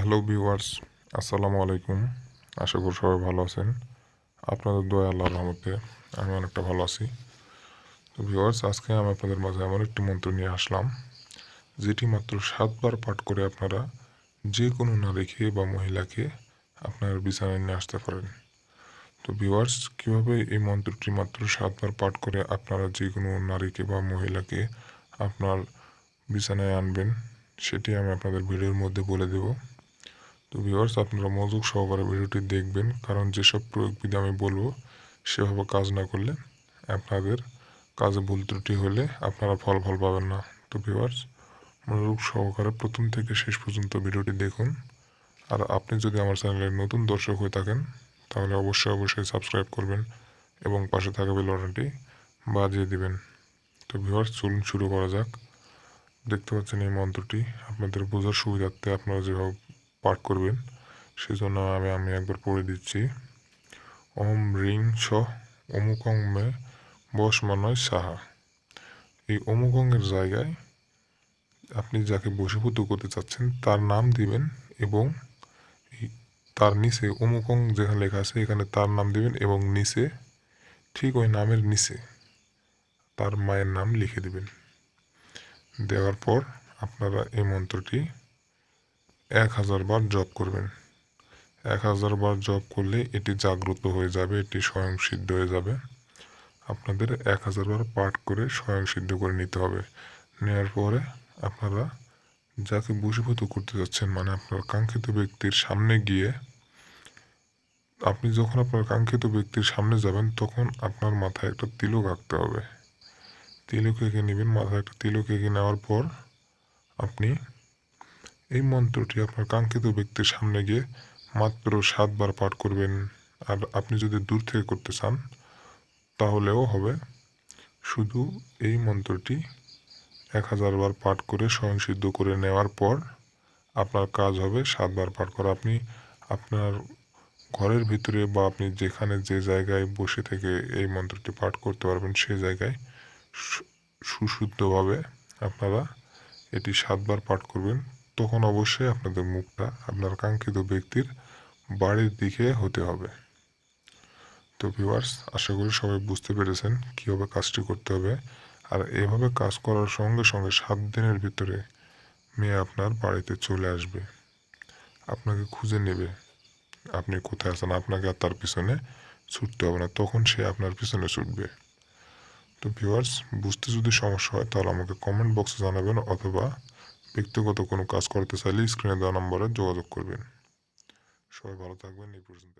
Hello viewers, আসসালামু আলাইকুম। আশা করি সবাই ভালো আছেন। আপনাদের দোয়া আল্লাহর রহমতে আমি অনেকটা ভালো আছি। তো ভিউয়ার্স, আজকে আমি আপনাদের মাঝে এমন একটি মন্ত্র নিয়ে আসলাম, যেটি মাত্র সাতবার পাঠ করে আপনারা যে কোনো নারীকে বা মহিলাকে আপনার বিছানায় নিয়ে আসতে পারেন। তো ভিউয়ার্স, কীভাবে এই মন্ত্রটি মাত্র সাতবার পাঠ করে আপনারা যে কোনো নারীকে বা মহিলাকে আপনার বিছানায় আনবেন, সেটি আমি আপনাদের ভিডিওর মধ্যে বলে দেব। তো ভিউয়ার্স আপনারা মনোযোগ সহকারে ভিডিওটি দেখবেন, কারণ যেসব প্রয়োগ বিধি আমি বলব, সেভাবে কাজ না করলে আপনাদের কাজে ভুল ত্রুটি হলে আপনারা ফল ফল পাবেন না। তো ভিউয়ার্স মনোযোগ সহকারে প্রথম থেকে শেষ পর্যন্ত ভিডিওটি দেখুন। আর আপনি যদি আমার চ্যানেলের নতুন দর্শক হয়ে থাকেন, তাহলে অবশ্যই অবশ্যই সাবস্ক্রাইব করবেন এবং পাশে থাকা বেল বাটনটি বাজিয়ে দিবেন। তো ভিউয়ার্স চলুন শুরু করা যাক। দেখতে পাচ্ছেন এই মন্ত্রটি। আপনাদের বোঝার সুবিধার্থে আপনারা যেভাবে পাঠ করবেন। সেজন্য আমি আমি একবার পড়ে দিচ্ছি। ওম রিং ছ, অমুকং মে বসমনয় সাহা। এই অমুকঙ্গের জায়গায় আপনি যাকে বশীভূত করতে চাচ্ছেন, তার নাম দিবেন এবং তার নিচে অমুকং যেখানে লেখা আছে, এখানে তার নাম দিবেন এবং নিচে, ঠিক ওই নামের নিচে তার মায়ের নাম লিখে দিবেন। দেওয়ার পর আপনারা এই মন্ত্রটি এক হাজার বার জপ করবেন। এক হাজার বার জপ করলে এটি জাগ্রত হয়ে যাবে, এটি স্বয়ং সিদ্ধ হয়ে যাবে। আপনাদের এক হাজার বার পাঠ করে স্বয়ং সিদ্ধ করে নিতে হবে। নেওয়ার পরে আপনারা যাকে বশীভূত করতে যাচ্ছেন মানে আপনার কাঙ্ক্ষিত ব্যক্তির সামনে গিয়ে, আপনি যখন আপনার কাঙ্ক্ষিত ব্যক্তির সামনে যাবেন, তখন আপনার মাথায় একটা তিলক আঁকতে হবে। তিলক এঁকে নেবেন, মাথায় একটা তিলক এঁকে নেওয়ার পর আপনি এই মন্ত্রটি আপনার কাঙ্ক্ষিত ব্যক্তির সামনে গিয়ে মাত্র সাতবার পাঠ করবেন। আর আপনি যদি দূর থেকে করতে চান, তাহলেও হবে। শুধু এই মন্ত্রটি এক হাজারবার পাঠ করে স্বয়ংসিদ্ধ করে নেওয়ার পর আপনার কাজ হবে সাতবার পাঠ করা। আপনি আপনার ঘরের ভিতরে বা আপনি যেখানে যে জায়গায় বসে থেকে এই মন্ত্রটি পাঠ করতে পারবেন সেই জায়গায় সুশুদ্ধভাবে আপনারা এটি সাতবার পাঠ করবেন। তখন অবশ্যই আপনাদের মুখটা আপনার কাঙ্ক্ষিত ব্যক্তির বাড়ির দিকে হতে হবে। তো ভিউয়ার্স আশা করি সবাই বুঝতে পেরেছেন কীভাবে কাজটি করতে হবে। আর এভাবে কাজ করার সঙ্গে সঙ্গে সাত দিনের ভিতরে মেয়ে আপনার বাড়িতে চলে আসবে। আপনাকে খুঁজে নেবে আপনি কোথায় আছেন, আপনাকে আর তার পিছনে ছুটতে হবে না, তখন সে আপনার পিছনে ছুটবে। তো ভিউয়ার্স বুঝতে যদি সমস্যা হয় তাহলে আমাকে কমেন্ট বক্সে জানাবেন অথবা ব্যক্তিগত কোনো কাজ করতে চাইলে স্ক্রিনে দেওয়া নম্বরে যোগাযোগ করবেন। সবাই ভালো থাকবেন, এই পর্যন্ত